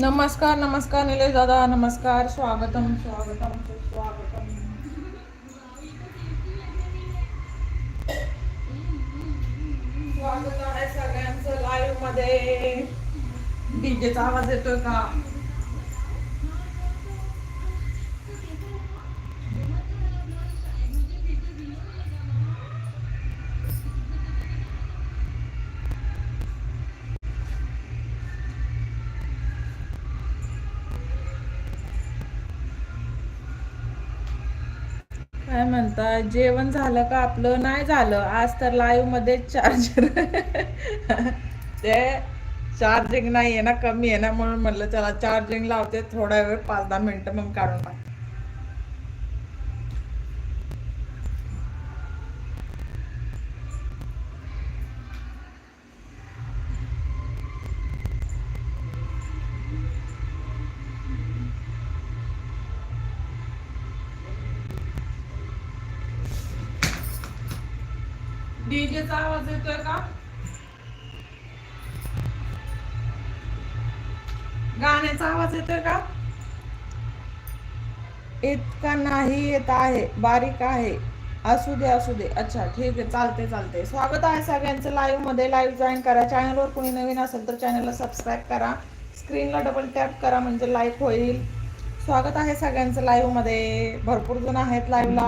नमस्कार नमस्कार निलेश दादा नमस्कार स्वागतम स्वागतम स्वागतम. स्वागत आहे सगळ्यांचं लाईव्हमध्ये. डीजेचा आवाज येतोय का? आता जेवण झालं का आपलं? नाही झालं. आज तर लाईव्हमध्ये चार्जर ते चार्जिंग नाही आहे ना कमी आहे ना म्हणून म्हटलं चला चार्जिंग लावते थोडा वेळ पाच दहा मिनिटं मग काढून टाक डीजेचा आवाज येतोय का? गाण्याचा आवाज येतोय का? इतका नाही येत आहे बारीक आहे. असू दे असू दे. अच्छा ठीक आहे चालते चालते स्वागत आहे सगळ्यांचं लाईव्हमध्ये. लाईव्ह जॉईन करा. चॅनलवर कोणी नवीन असेल तर चॅनलला सबस्क्राईब करा. स्क्रीनला डबल टॅप करा म्हणजे लाईक होईल. स्वागत आहे सगळ्यांचं लाईव्हमध्ये. भरपूर जण आहेत लाईव्हला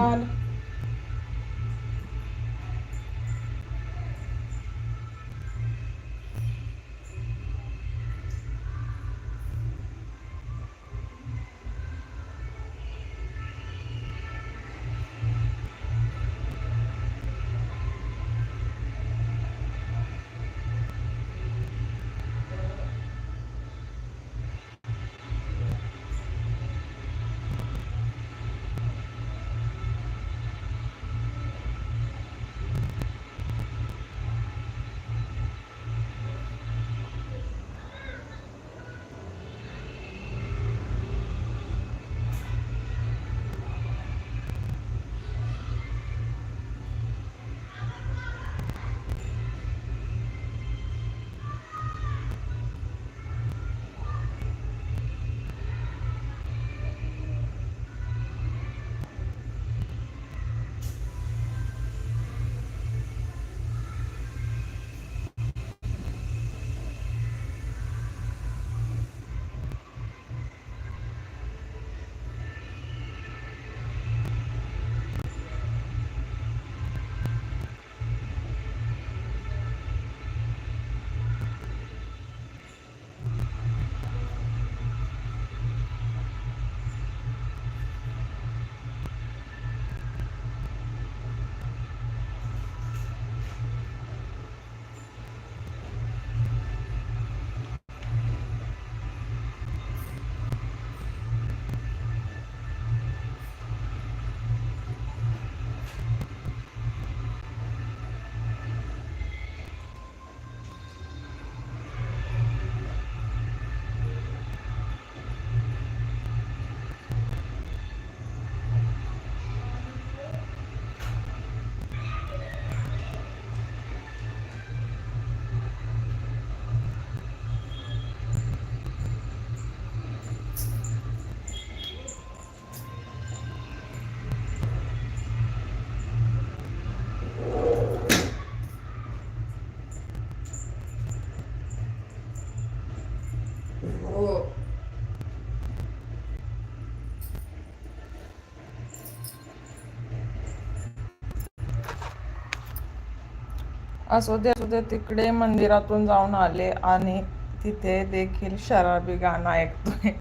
असू दे असू दे तिकडे मंदिरातून जाऊन आले आणि तिथे देखील शराबी गाणं ऐकतोय.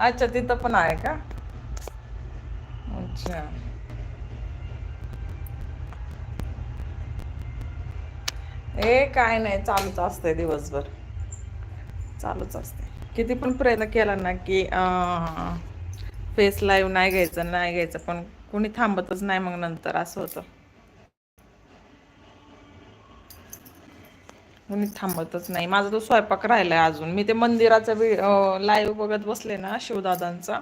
अच्छा तिथं पण आहे का? अच्छा. ए काय नाही चालूच असते दिवसभर. चालूच असते किती पण प्रयत्न केला ना की फेस लाईव्ह नाही घ्यायचं नाही घ्यायचं पण कोणी थांबतच नाही मग नंतर असं होतं. कोणी थांबतच नाही. माझा तो स्वयंपाक राहिलाय अजून. मी ते मंदिराचा लाईव्ह बघत बसले ना शिवदादांचा.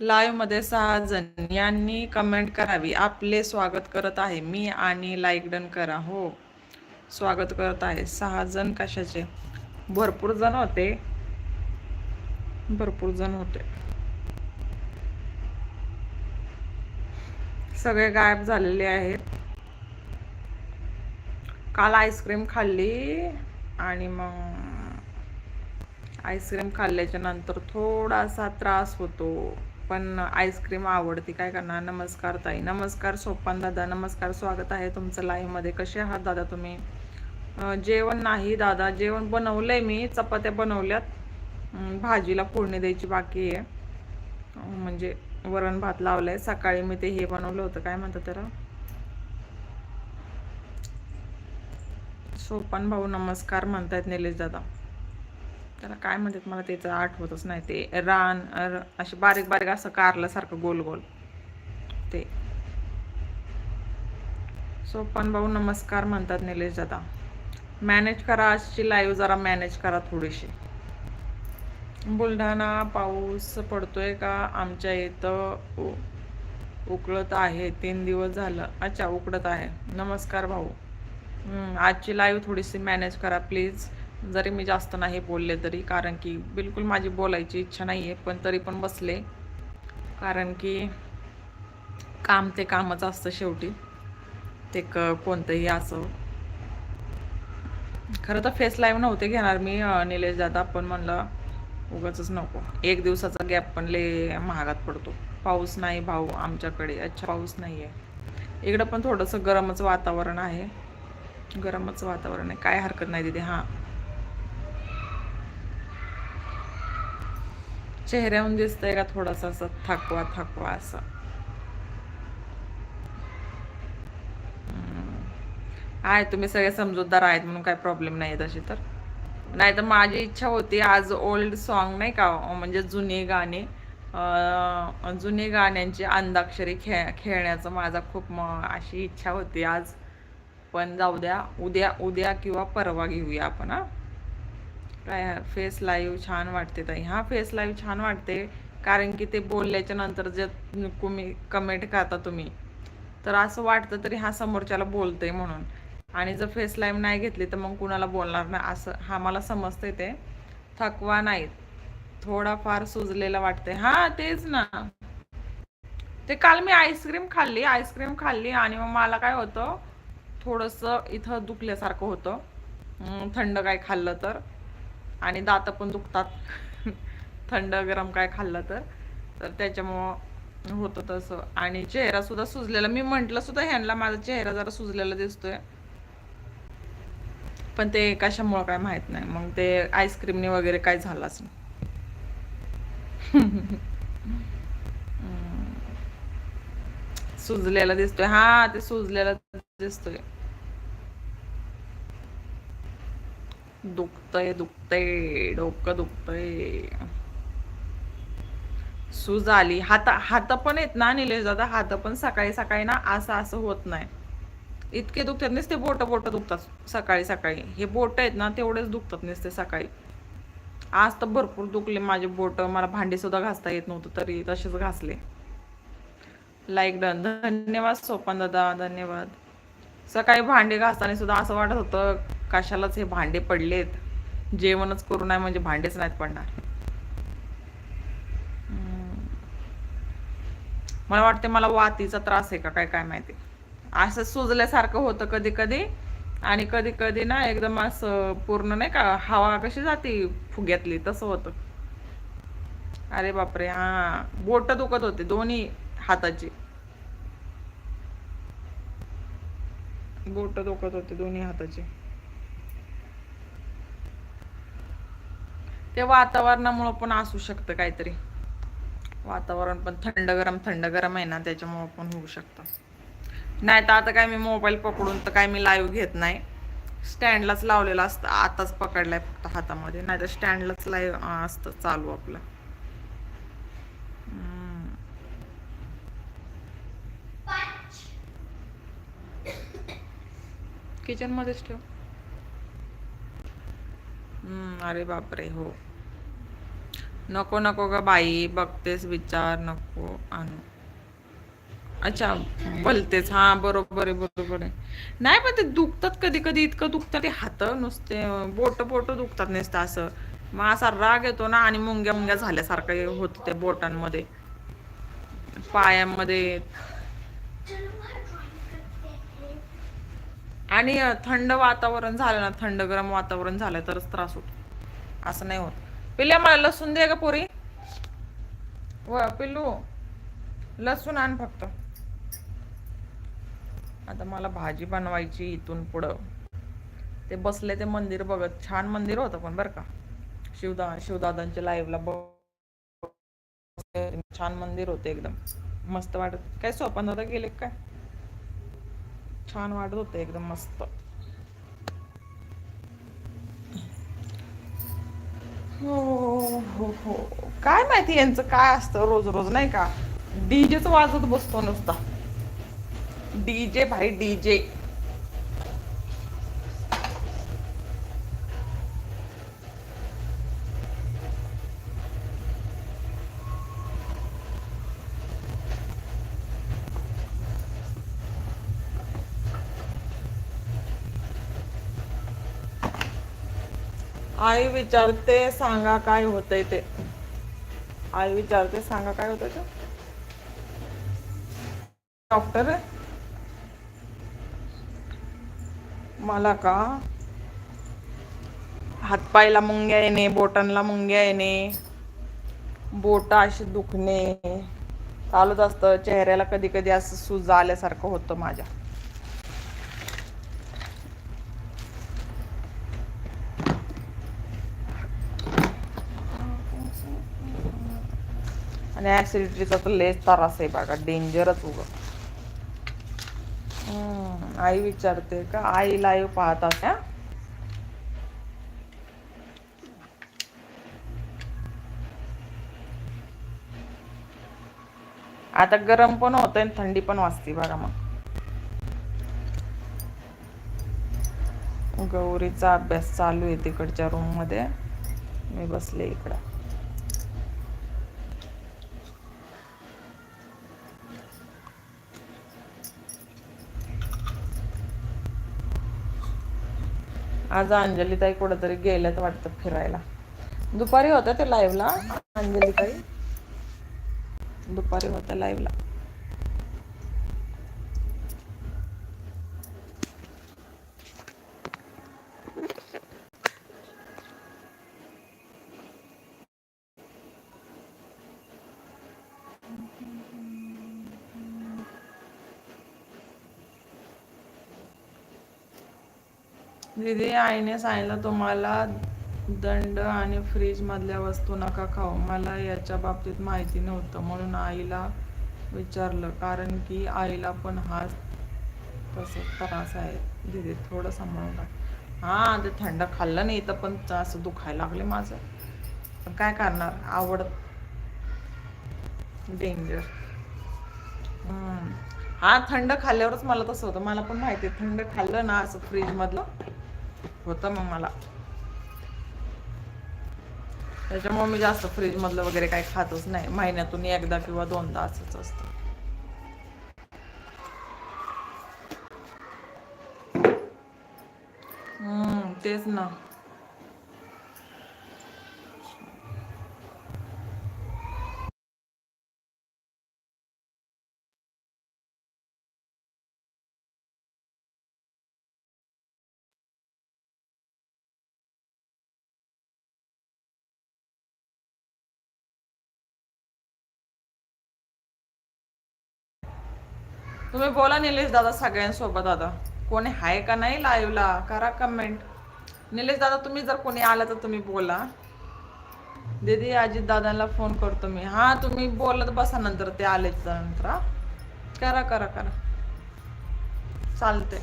लाईव्हमध्ये सहा जण यांनी कमेंट करावी. आपले स्वागत करत आहे. मी आणि लाईक डन करा. हो. स्वागत करत आहे. सहा जण कशाचे? भरपूर जण होते. भरपूर जण होते. सगळे गायब झालेले आहेत. काल आईस्क्रीम खाल्ली आणि मग आईस्क्रीम खाल्ल्याच्या नंतर थोडासा त्रास होतो. पण आईस्क्रीम आवडती काय करणार? नमस्कार ताई. नमस्कार सोपान दादा. नमस्कार. स्वागत आहे तुमचं लाईव्हमध्ये. कसे आहात दादा तुम्ही? जेवण नाही दादा. जेवण बनवलंय मी. चपात्या बनवल्यात. भाजीला फोडणी द्यायची बाकी आहे. म्हणजे वरण भात लावलाय. सकाळी मी ते हे बनवलं होतं. काय म्हणतात त्याला? सोपान भाऊ नमस्कार म्हणतायत निलेश दादा. त्याला काय म्हणतात मला त्याचं आठवतच नाही ते. रान र- असे बारीक बारीक असं कारल्यासारखं गोल गोल. ते. सोपान भाऊ नमस्कार म्हणतात निलेश दादा. मॅनेज करा आजची लाईव्ह जरा मॅनेज करा थोडीशी. बुलढाणा पाऊस पडतोय का? आमच्या इथं उ- उकळत आहे. तीन दिवस झालं. अच्छा उकडत आहे. नमस्कार भाऊ. आजची लाईव्ह थोडीशी मॅनेज करा प्लीज जरी मी जास्त नाही बोलले तरी कारण की बिलकुल माझी बोलायची इच्छा नाही आहे पण तरी पण बसले. कारण की काम ते कामच असतं शेवटी. ते क कोणतंही असं. खरं तर फेस लाईव्ह नव्हते घेणार मी निलेश दादा पण म्हणलं उगाच नको. एक दिवसाचा गॅप पण ले महागात पडतो. पाऊस नाही भाऊ आमच्याकडे अच्छा पाऊस नाही आहे इकडं पण थोडंसं गरमच वातावरण आहे. गरमच वातावरण आहे. काय हरकत नाही तिथे हां. चेहऱ्याहून दिसतंय का थोडासा असं थकवा थकवा असं? आहे तुम्ही सगळे समजूतदार आहेत म्हणून काय प्रॉब्लेम नाही तशी तर. नाही तर माझी इच्छा होती आज ओल्ड सॉन्ग नाही का म्हणजे जुने गाणे. जुने गाण्यांची अंदाक्षरी खेळ खेळण्याचं. माझा खूप अशी इच्छा होती आज. पण जाऊ द्या उद्या उद्या किंवा परवा घेऊया आपण हा. काय फेस लाईव्ह छान वाटते ताई. हा फेस लाईव्ह छान वाटते कारण की ते बोलल्याच्या नंतर जे तुम्ही कमेंट करता तुम्ही तर असं वाटतं तरी हा समोरच्याला बोलतंय म्हणून. आणि जर फेस लाईव्ह नाही घेतली तर मग कुणाला बोलणार नाही असं हा मला समजते ते. थकवा नाही. थोडाफार सुजलेला वाटते हा तेच ना. ते काल मी आईस्क्रीम खाल्ली आईस्क्रीम खाल्ली आणि मग मला काय होतं थोडंसं इथं दुखल्यासारखं होतं. थंड काय खाल्लं तर. आणि दात पण दुखतात. थंड गरम काय खाल्लं तर. तर त्याच्यामुळं होतं तसं. आणि चेहरा सुद्धा सुजलेला. मी म्हंटल सुद्धा ह्यांना माझा चेहरा जरा सुजलेला दिसतोय. पण ते कशामुळं काय माहीत नाही. मग ते आईस्क्रीमने वगैरे काय झालंच नाही. सुजलेला दिसतोय. हा ते सुजलेला दिसतोय. दुखतय दुखतय डोकं दुखतय. सूज आली. हात हात पण येत ना निलेश दादा? हात पण सकाळी सकाळी ना असं असं होत नाही. इतके दुखतात नसते बोट बोट दुखतात सकाळी सकाळी. हे बोट आहेत ना तेवढेच दुखतात नसते सकाळी. आज तर भरपूर दुखले माझे बोट. मला भांडी सुद्धा घासता येत नव्हतं तरी तसेच घासले. लाईक डन धन्यवाद सोपान दादा धन्यवाद. सकाळी भांडे घासताना सुद्धा असं वाटत होतं कशालाच हे भांडे पडलेत? जेवणच करू नाही म्हणजे भांडेच नाहीत पडणार. मला वाटते मला वातीचा त्रास आहे का? काय काय माहिती. असं सुजल्यासारखं होतं कधी कधी. आणि कधी कधी ना एकदम असं पूर्ण नाही का हवा कशी जाते फुग्यातली तसं होतं. अरे बापरे हा. बोट दुखत होते दोन्ही. हाताची. बोट दुखत होते दोन्ही हाताची. ते वातावरणामुळं पण असू शकतं काहीतरी. वातावरण पण थंड गरम थंड गरम आहे ना त्याच्यामुळं पण होऊ शकतं. नाही तर आता काय मी मोबाईल पकडून तर काय मी लाईव्ह घेत नाही. स्टँडलाच लावलेलं असतं आताच पकडलाय फक्त हातामध्ये. नाही तर स्टँडलाच लाईव्ह असतं चालू आपलं. किचन मध्येच ठेव. हम्म, अरे बापरे हो. नको नको ग बाई बघतेस विचार नको आणू. अच्छा बोलतेच हा बरोबर आहे बरोबर आहे. नाही पण ते दुखतात कधी कधी इतकं दुखतात ते हात नुसते बोट बोट दुखतात नुसतं असं. मग असा राग येतो ना आणि मुंग्या मुंग्या झाल्यासारखं होत ते बोटांमध्ये. पायांमध्ये आणि थंड वातावरण झालं ना थंड गरम वातावरण झालं तरच त्रास होतो. असं नाही होत. पिल्या मला लसूण दे का पोरी. व पिल्लू लसूण आण फक्त. आता मला भाजी बनवायची इथून पुढं. ते बसले ते मंदिर बघत. छान मंदिर होतं पण बरं का. शिवदा शिवदादांच्या लाईव्हला बघ. छान मंदिर होते एकदम. मस्त वाटत. काय स्वप्न दादा गेले काय? छान वाटत होते एकदम मस्त. हो हो हो. काय माहिती यांचं काय असतं रोज रोज नाही का? डीजेच वाजत बसतो नुसता. डीजे भाई डीजे. आई विचारते सांगा काय होतंय ते. आई विचारते सांगा काय होतंय ते. डॉक्टर मला का? हातपायला मुंग्या येणे बोटांना मुंग्या येणे बोट अशी दुखणे. चालूच असतं चेहऱ्याला कधी कधी असं सूज आल्यासारखं होतं माझ्या. आणि ऍसिडिटीचा तर लेस त्रास आहे बघा डेंजरच उग. आई विचारते का? आई लाईव्ह पाहत असा आता गरम पण होत आणि थंडी पण वाजते बघा मग. गौरीचा अभ्यास चालू आहे तिकडच्या रूममध्ये. मी बसले इकडं. आज अंजली ताई कुठंतरी गेल्यात वाटतं फिरायला. दुपारी होत्या ते लाईव्हला अंजली ताई दुपारी होत्या लाईव्हला दीदी आईने सांगितलं तुम्हाला दंड आणि फ्रीज मधल्या वस्तू नका खाऊ. मला याच्या बाबतीत माहिती नव्हतं. म्हणून आईला विचारलं कारण की आईला पण हा तसं त्रास आहे. दीदी थोडं सांभाळून टाक. हां ते थंड खाल्लं नाही तर पण असं दुखायला लागले माझं. पण काय करणार? आवड. डेंजर हा थंड खाल्ल्यावरच मला तसं होतं. मला पण माहिती आहे थंड खाल्लं ना असं फ्रीज मधलं होतं मग मला. त्याच्यामुळे मी जास्त फ्रीज मधलं वगैरे काही खातच नाही. महिन्यातून एकदा किंवा दोनदा असंच असतं. हम्म तेच ना. तुम्ही बोला निलेश दादा सगळ्यांसोबत आता. कोणी आहे का नाही लाईव्हला करा कमेंट निलेश दादा तुम्ही जर कोणी आला तर तुम्ही बोला. दीदी अजित दादांना फोन करतो मी. हा तुम्ही बोलत बसा नंतर ते आलेच नंतर करा करा करा. चालते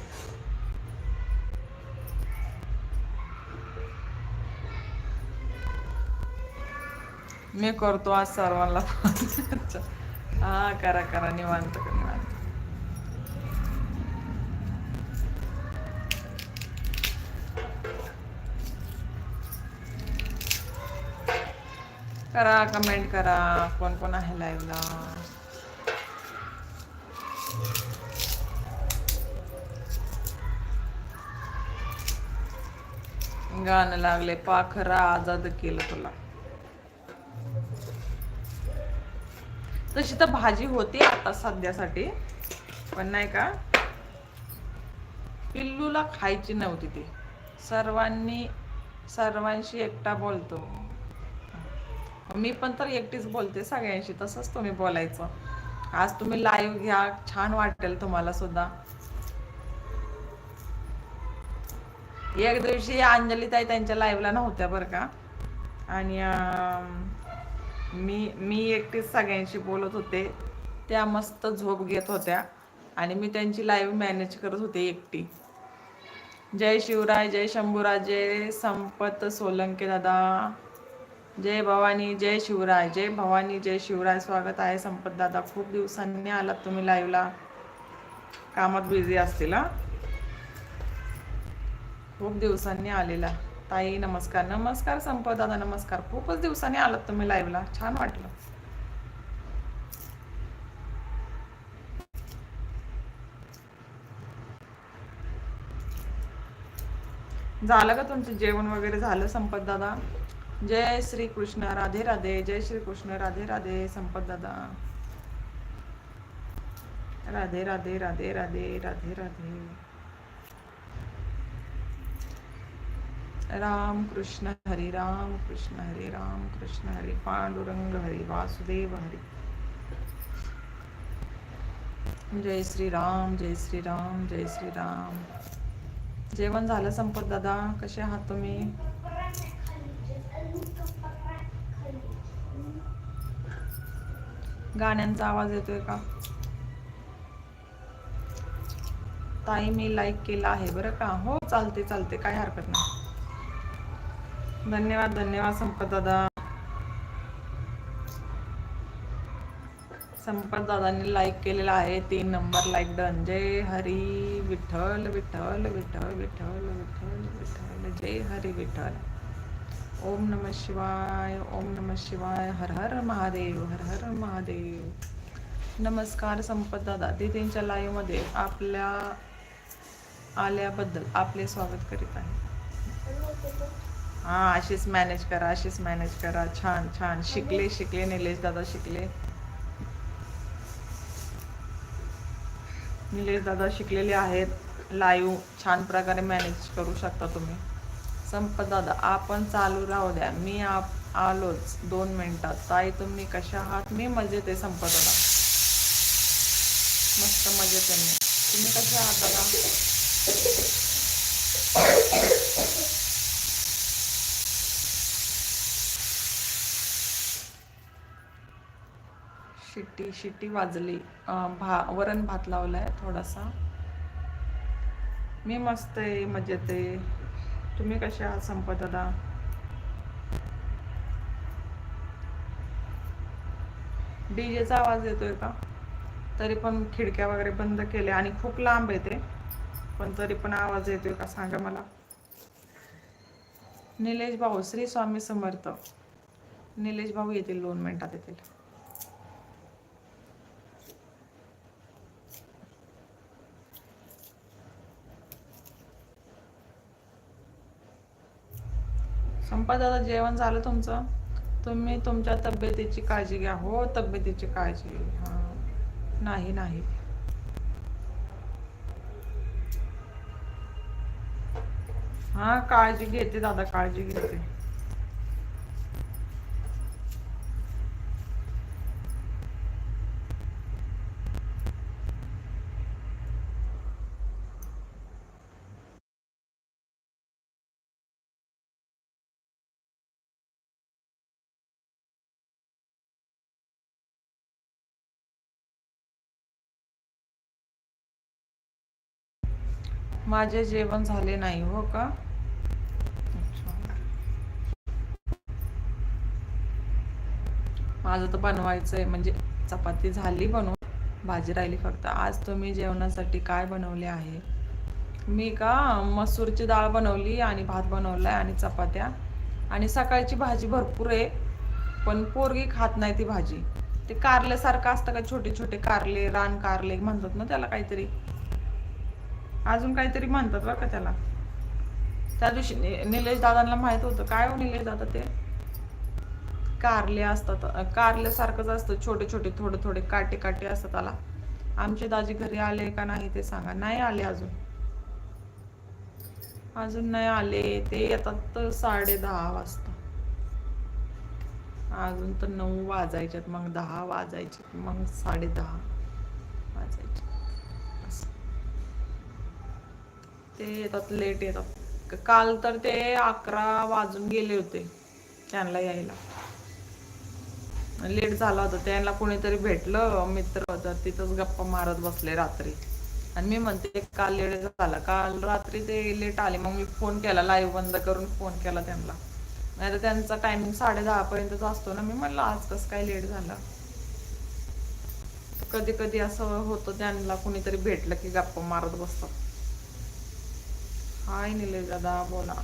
मी करतो आज सर्वांना फोन हा करा करा निवांत. करा करा कमेंट करा. कोण कोण आहे लाईव्हला गाणं लागले पाखरा आजाद केलं तुला. तशी तर भाजी होती आता सध्यासाठी पण नाही का? पिल्लूला खायची नव्हती ती. सर्वांनी सर्वांशी एकटा बोलतो. मी पण तर एकटीच बोलते सगळ्यांशी तसंच तुम्ही बोलायचं. आज तुम्ही लाईव्ह घ्या छान वाटेल तुम्हाला सुद्धा. एक दिवशी अंजली ताई त्यांच्या लाईव्हला नव्हत्या बरं का. आणि मी मी एकटीच सगळ्यांशी बोलत होते. त्या मस्त झोप घेत होत्या. आणि मी त्यांची लाईव्ह मॅनेज करत होते एकटी. जय शिवराय जय शंभूराजे संपत सोलंके दादा. जय भवानी जय शिवराय. जय भवानी जय शिवराय. स्वागत आहे संपत दादा खूप दिवसांनी आलात तुम्ही लाईव्हला कामात बिझी असतील हा? खूप दिवसांनी आलेला. ताई नमस्कार. नमस्कार संपत दादा नमस्कार. खूपच दिवसांनी आलात तुम्ही लाईव्हला छान वाटलं. झालं का तुमचं जेवण वगैरे? झालं संपत दादा जय श्री कृष्ण राधे राधे जय श्री कृष्ण राधे राधे संपत दादा. राधे राधे राधे राधे राधे राधे. राम कृष्ण हरे राम कृष्ण हरी राम कृष्ण हरी पांडुरंग हरी वासुदेव हरी. जय श्री राम जय श्री राम जय श्री राम जेवण झालं संपत दादा? कसे आहात तुम्ही? गाण्यांचा आवाज येतोय का? ताई मी लाईक केला आहे. बरं का? हो चालते चालते काय हरकत नाही. धन्यवाद धन्यवाद संपत दादा. संपत दादांनी लाईक केलेला आहे. तीन नंबर लाईक डन जय हरी विठ्ठल विठ्ठल विठ्ठल विठ्ठल विठ्ठल विठ्ठल जय हरी विठ्ठल. ओम नम शिवाय ओम नम शिवाय हर हर महादेव हर हर महादेव. नमस्कार संपदा दादा दीदींच्या लाईव्हमध्ये आपल्या आल्याबद्दल आपले स्वागत करीत आहे. हा अशीच मॅनेज करा अशीच मॅनेज करा. छान छान. शिकले शिकले निलेश दादा शिकले. निलेश दादा शिकलेले आहेत. लाईव्ह छान प्रकारे मॅनेज करू शकता तुम्ही. संप दादा आपण चालू राहू द्या. मी आप आलोच दोन मिनटात. ताई तुम्ही कशा आहात? मी मजेत आहे संपत दादा. मस्त मजेत आहे मी. तुम्ही कसे आहात दादा? शिट्टी शिट्टी वाजली. भा वरण भात लावलाय थोडासा. मी मस्त आहे मजेत आहे. तुम्ही कसे आहात संपत दादा डीजेचा आवाज येतोय का? तरी पण खिडक्या वगैरे बंद केल्या आणि खूप लांब येते पण तरी पण आवाज येतोय का? सांगा मला. निलेश भाऊ श्री स्वामी समर्थ. निलेश भाऊ येतील दोन मिनिटात येतील. संपा दादा जेवण झालं तुमचं. तुम्ही तुमच्या तब्येतीची काळजी घ्या. हो तब्येतीची काळजी. हा. नाही नाही. हा काळजी घेते दादा काळजी घेते. माझे जेवण झाले नाही हो का? माझं तर बनवायचं आहे म्हणजे चपाती झाली बनवून. भाजी राहिली फक्त. आज तुम्ही जेवणासाठी काय बनवले आहे? मी का मसूरची डाळ बनवली आणि भात बनवलाय आणि चपात्या. आणि सकाळची भाजी भरपूर आहे पण पोरगी खात नाही ती भाजी. ते कारल्यासारखं असतं का? छोटे छोटे कारले रान कारले म्हणतात ना त्याला काहीतरी. अजून काहीतरी म्हणतात बरं का त्याला. त्या दिवशी नि- निलेश दादांना माहीत होतं. काय हो निलेश दादा ते? कारले असतात. कारल्यासारखंच असतं. छोटे छोटे थोडे थोडे काटे काटे असतात त्याला. आमचे दाजी घरी आले का नाही ते सांगा. नाही आले अजून. अजून नाही आले. ते येतात तर साडे दहा वाजता. अजून तर नऊ वाजायच्यात मग दहा वाजायचे मग साडे दहा वाजायचे असं. ते येतात लेट येतात. काल तर ते अकरा वाजून गेले होते त्यांना यायला. लेट झाला होता त्यांना कोणीतरी भेटलं मित्र होता तिथंच गप्पा मारत बसले रात्री. आणि मी म्हणते काल लेट झाला. काल रात्री ते लेट आले मग मी फोन केला लाईव्ह बंद करून फोन केला त्यांना. नाही तर त्यांचा टायमिंग साडे दहा पर्यंतच असतो ना. मी म्हणलं आज कसं काय लेट झालं? कधी कधी असं होतं त्यांना कुणीतरी भेटलं की गप्पा मारत बसतात. हाय निलेश दादा बोला.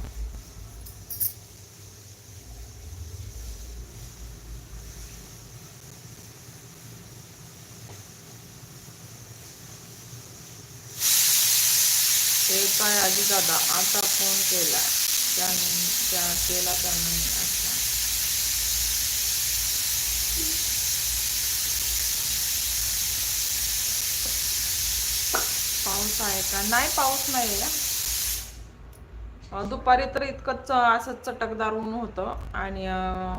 काय आजी दादा आता फोन केला. त्या त्या केला त्यांनी अच्छा पाऊस आहे का? नाही पाऊस नाही आहे दुपारी तर इतकं च- असं चटकदार ऊन होतं. आणि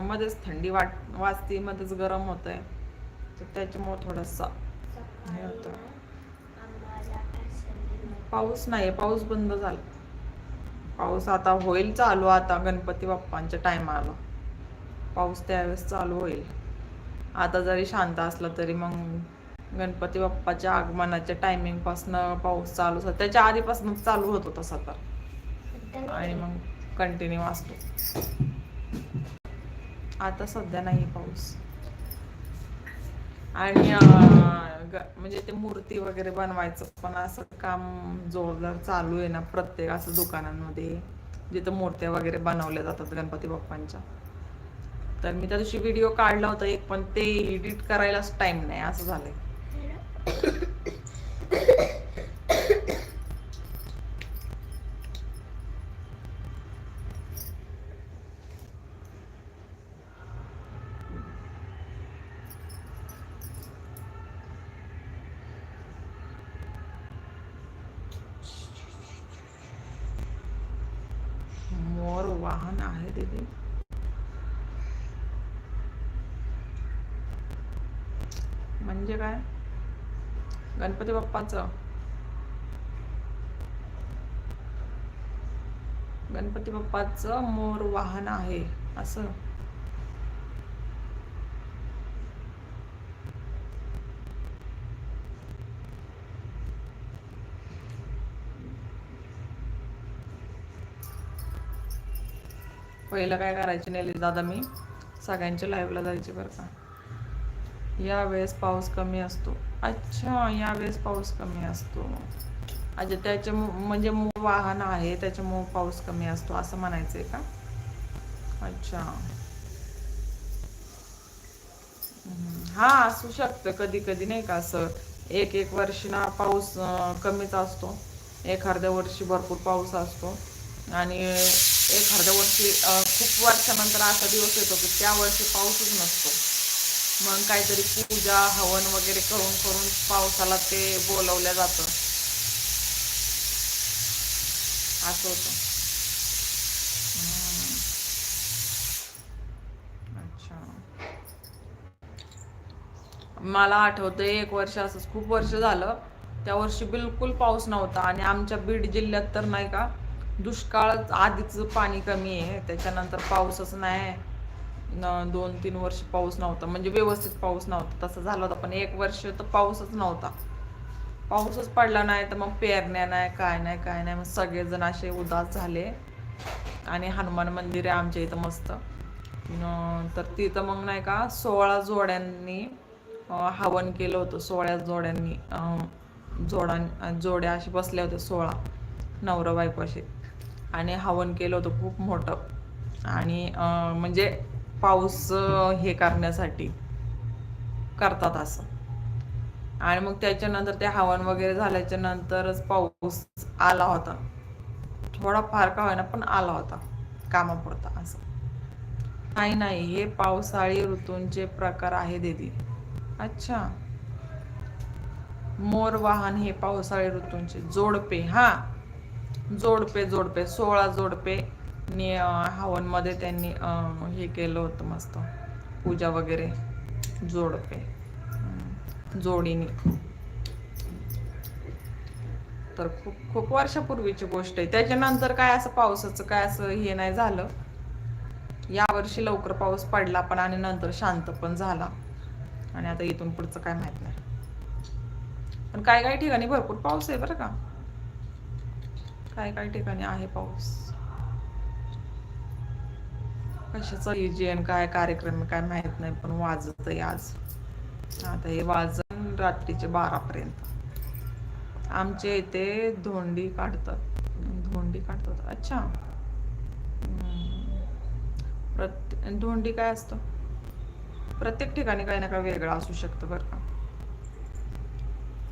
मध्येच थंडी वाट वाजती मध्येच गरम होतंय. तर त्याच्यामुळं थोडंसं हे होतं. पाऊस नाही पाऊस बंद झाला. पाऊस आता होईल चालू आता गणपती बाप्पांच्या टायमाला पाऊस त्यावेळेस चालू होईल. आता जरी शांत असला तरी मग गणपती बाप्पाच्या आगमनाच्या टायमिंगपासनं पाऊस चालू होता. त्याच्या आधीपासूनच चालू होतो तसा तर आणि मग कंटिन्यू असतो आता सध्या नाही पाऊस. आणि ग- म्हणजे ते मूर्ती वगैरे बनवायचं पण असं काम जोरदार चालू आहे ना प्रत्येक असं दुकानांमध्ये. जिथं मूर्त्या वगैरे बनवल्या जातात गणपती बाप्पांच्या. तर मी त्या दिवशी व्हिडिओ काढला होता एक पण ते एडिट करायलाच टाइम नाही असं झालंय मोर वाहन आहे दीदी म्हणजे काय गणपती बाप्पाचं. गणपती बाप्पाचं मोर वाहन आहे असं. पहिलं काय करायचे नाही दादा मी? सगळ्यांच्या लाईव्हला जायचे बरं का? यावेळेस पाऊस कमी असतो. अच्छा यावेळेस पाऊस कमी असतो. अच्छा त्याच्या म्हणजे मूळ वाहन आहे त्याच्यामुळं पाऊस कमी असतो असं म्हणायचं आहे का? अच्छा. हा असू शकतं कधी कधी नाही का असं एक एक वर्षी ना पाऊस कमीच असतो. एखाद्या वर्षी भरपूर पाऊस असतो. आणि एखाद्या वर्षी खूप वर्षानंतर असा दिवस येतो की त्या वर्षी पाऊसच नसतो. मग काहीतरी पूजा हवन वगैरे करून करून पावसाला ते बोलवलं जातं. असं होतं. अच्छा. मला आठवतंय एक वर्ष असंच खूप वर्ष झालं. त्या वर्षी बिलकुल पाऊस नव्हता आणि आमच्या बीड जिल्ह्यात तर नाही का दुष्काळ आधीच पाणी कमी आहे. त्याच्यानंतर पाऊसच नाही. दोन तीन वर्ष पाऊस नव्हता. म्हणजे व्यवस्थित पाऊस नव्हता. तसं झालं होतं पण एक वर्ष तर पाऊसच नव्हता. पाऊसच पडला नाही तर मग पेरण्या नाही काय नाही काय नाही. मग सगळेजण असे उदास झाले. आणि हनुमान मंदिर आहे आमच्या इथं मस्त. तर तिथं मग नाही का सोळा जोड्यांनी हवन केलं होतं सोळा जोड्यांनी. जोडां जोड्या असे बसल्या होत्या सोळा नवरा बायको असे आणि हवन केलं होतं खूप मोठं. आणि म्हणजे पाऊस हे करण्यासाठी करतात असं. आणि मग त्याच्यानंतर ते हवन वगैरे झाल्याच्या नंतरच पाऊस आला होता. थोडा फार का होईना पण आला होता. कामापुरता असं. नाही नाही हे पावसाळी ऋतूंचे प्रकार आहे दीदी. अच्छा. मोर वाहन हे पावसाळी ऋतूंचे. जोडपे हा. जोडपे जोडपे सोळा जोडपे. नि हवनमध्ये त्यांनी हे केलं होतं मस्त. पूजा वगैरे जोडपे. जोडीने. तर खूप खूप वर्षापूर्वीची गोष्ट आहे. त्याच्यानंतर काय असं पावसाचं काय असं हे नाही झालं. यावर्षी लवकर पाऊस पडला पण आणि नंतर शांत पण झाला. आणि आता इथून पुढचं काय माहीत नाही. पण काय काही ठिकाणी भरपूर पाऊस आहे बरं का. काय काही ठिकाणी आहे पाऊस. कशाचं हिजियन काय कार्यक्रम काय माहीत नाही पण वाजत आहे आज. आता हे वाजन रात्रीचे बारा पर्यंत आमच्या इथे धोंडी काढतात. धोंडी काढतात. अच्छा. प्रत्येक धोंडी काय असतं? प्रत्येक ठिकाणी काही ना काही वेगळं असू शकतं बरं का.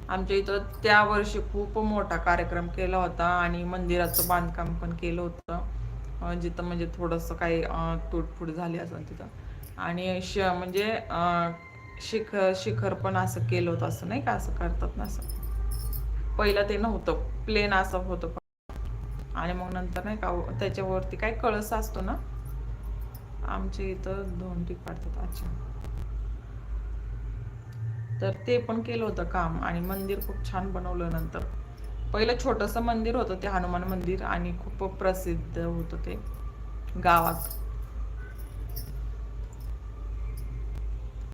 आमच्या इथं त्या वर्षी खूप मोठा कार्यक्रम केला होता आणि मंदिराचं बांधकाम पण केलं होतं. जिथं म्हणजे थोडंसं काही तुटफूट झाली असेल तिथं. आणि श म्हणजे शिखर शिखर पण असं केलं होतं असं नाही का? असं करतात ना असं. पहिलं ते नव्हतं. प्लेन असं होतं. आणि मग नंतर नाही का त्याच्यावरती काय कळस असतो ना? आमच्या इथं दोन धोंडी पाडतात. अच्छा. तर ते पण केलं होतं काम. आणि मंदिर खूप छान बनवलं नंतर. पहिलं छोटंसं मंदिर होतं ते हनुमान मंदिर आणि खूप प्रसिद्ध होतं ते गावात.